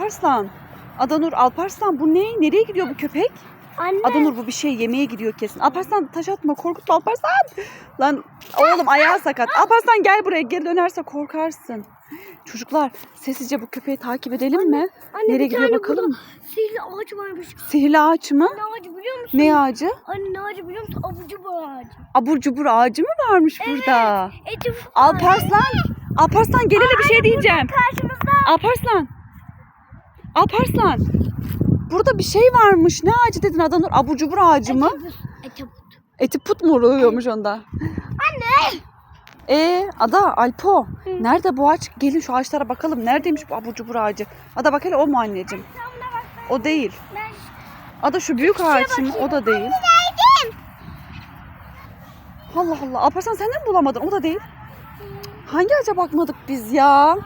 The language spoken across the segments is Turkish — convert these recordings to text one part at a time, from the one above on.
Alparslan. Adanur Alparslan bu ne? Nereye gidiyor bu köpek? Anne. Adanur bu bir şey yemeye gidiyor kesin. Alparslan taş atma korkutma Alparslan. Lan oğlum ayağı sakat. Alparslan gel buraya geri dönerse korkarsın. Çocuklar sessizce bu köpeği takip edelim mi? Anne, Nereye gidiyor bakalım burada Sihirli ağaç varmış. Sihirli ağaç mı? Ne ağacı biliyor musun? Ne ağacı? Anne ne ağacı biliyor musun? Abucu bu ağacı. Abur cubur ağacı mı varmış burada? Eti Alparslan. Alparslan gel hele bir şey diyeceğim. Karşımızda. Alparslan. Alparslan. Burada bir şey varmış. Ne ağacı dedin Adanur? Abur cubur ağacı mı? Eti bu. Eti put mu oluyormuş onda? Anne. Ee, Ada, Alpo. Nerede bu ağaç? Gelin şu ağaçlara bakalım. Neredeymiş bu abur cubur ağacı? Ada bak hele o mu anneciğim? O değil. Ben Ada şu büyük ağaç mı? O da değil. Allah Allah. Alparslan sen de mi bulamadın? O da değil. Hangi ağaca bakmadık biz ya?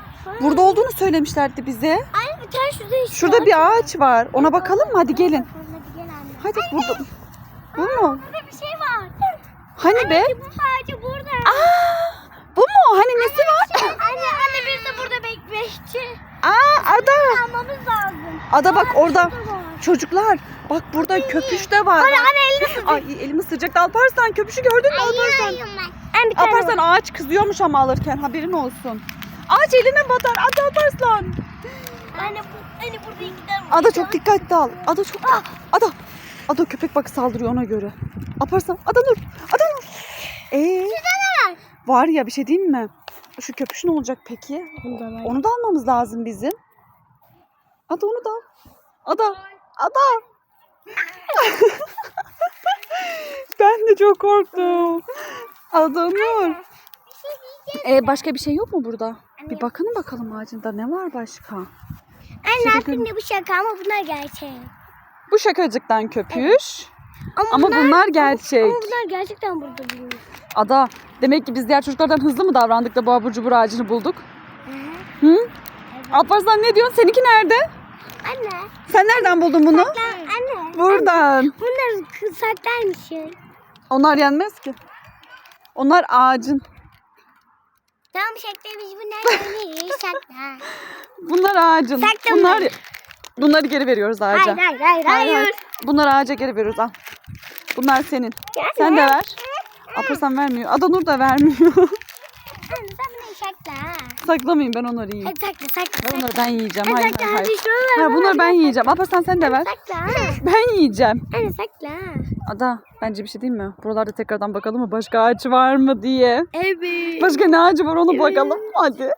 Burada olduğunu söylemişlerdi bize. Anne tane şurada işte. Şurada bir ağaç var. Ona bakalım mı? Hadi gelin. Hadi gel anne. Hadi burada. Bu mu? Burada bir şey var. Hani be? Bu ağacı burada. Aa, bu mu? Hani nesi var? Anne anne biz de burada bekleşçi. Aa, Ada. Almamız lazım. Ada bak orada. Şurada var. Çocuklar bak burada köpüş de var. Anne anne elini Ay elim ısıracaktı Alparslan. Köpüşü gördün mü Alparslan? En bir tane Alparslan ağaç kızıyormuş ama alırken haberin olsun. Ağaç eline batar. Hadi Alparslan. Anne, anne burada iki tane Ada çok dikkatli al. Ada çok... Ada. Ada köpek bak saldırıyor ona göre. Alparslan. Ada dur. Ada dur. Ee, var ya bir şey diyeyim mi? Şu köpüş ne olacak peki? Onu da almamız lazım bizim. Ada onu da al. Ada. Ada. ben de çok korktum. Ada Nur. Ee, başka bir şey yok mu burada? Bir bakın bakalım ağacında ne var başka? Anne aslında bu şaka ama bunlar gerçek. Bu şakacıktan köpüş. Ama, bunlar gerçek. Ama bunlar gerçekten burada bulunuyor. Ada demek ki biz diğer çocuklardan hızlı mı davrandık da bu abur cubur ağacını bulduk? Hı? Alparslan ne diyorsun? Seninki nerede? Anne. Sen nereden buldun bunu? Anne. Buradan. Bunlar saklarmışsın. Onlar yenmez ki. Onlar ağacın. Tamam şeklimiz bunlar değil. Sakla. Bunlar ağacın. Saklama. Bunlar bunları geri veriyoruz ağaca. Hayır hayır hayır. hayır. Bunları ağaca geri veriyoruz. Al. Bunlar senin. Sen de ver. Alparslan vermiyor. Adanur da vermiyor. Sakla. Saklamayayım ben onları yiyeyim. Hadi sakla sakla. Bunları ben yiyeceğim. Hadi Hayır sakla hayır. hadi hayır. şunu ver. Ha, bunları ben yiyeceğim. Alparslan sen de ver. Sakla. Ben yiyeceğim. Anne sakla. Ada bence bir şey diyeyim mi? Buralarda tekrardan bakalım mı başka ağaç var mı diye. Evet. Başka ne ağacı var onu bakalım. Hadi.